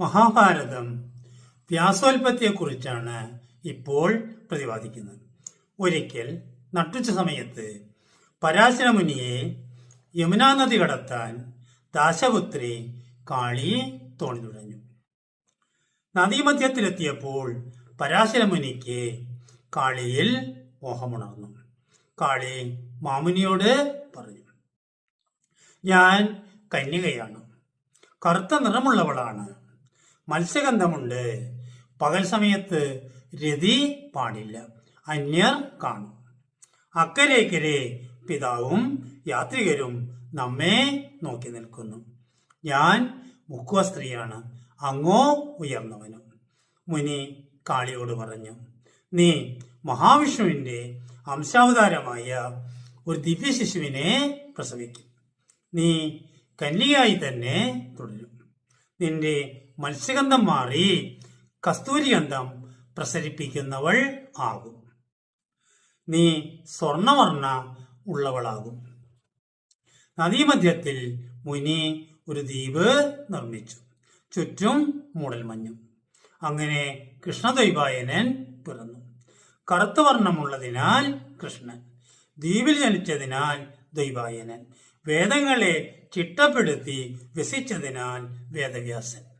മഹാഭാരതം വ്യാസോൽപത്തിയെക്കുറിച്ചാണ് ഇപ്പോൾ പ്രതിപാദിക്കുന്നത്. ഒരിക്കൽ നട്ടുച്ച സമയത്ത് പരാശരമുനിയെ യമുനാ നദി കടത്താൻ ദാശപുത്രി കാളി തോണി തുഴഞ്ഞു നദീമധ്യത്തിലെത്തിയപ്പോൾ പരാശരമുനിക്ക് കാളിയിൽ മോഹമുണർന്നു. കാളി മാമുനിയോട് പറഞ്ഞു ഞാൻ കന്യകയാണ്. കറുത്ത നിറമുള്ളവളാണ്. മത്സ്യഗന്ധമുണ്ട്. പകൽ സമയത്ത് രതി പാടില്ല. അന്യർ കാണും. അക്കരേക്കരെ പിതാവും യാത്രികരും നമ്മെ നോക്കി നിൽക്കുന്നു. ഞാൻ മുക്കുവ സ്ത്രീയാണ്. അങ്ങോ ഉയർന്നവനും. മുനി കാളിയോട് പറഞ്ഞു നീ മഹാവിഷ്ണുവിന്റെ അംശാവതാരമായ ഒരു ദിവ്യ ശിശുവിനെ പ്രസവിക്കും. നീ കന്യകയായി തന്നെ തുടരും. നിന്റെ മത്സ്യഗന്ധം മാറി കസ്തൂരിഗന്ധം പ്രസരിപ്പിക്കുന്നവൾ ആകും. നീ സ്വർണവർണ ഉള്ളവളാകും. നദീമധ്യത്തിൽ മുനി ഒരു ദ്വീപ് നിർമ്മിച്ചു. ചുറ്റും മൂടൽമഞ്ഞും അങ്ങനെ കൃഷ്ണദ്വൈപായനൻ പിറന്നു. കറുത്ത വർണമുള്ളതിനാൽ കൃഷ്ണൻ. ദ്വീപിൽ ജനിച്ചതിനാൽ ദ്വൈപായനൻ. വേദങ്ങളെ ചിട്ടപ്പെടുത്തി വ്യസിച്ചതിനാൽ വേദവ്യാസൻ.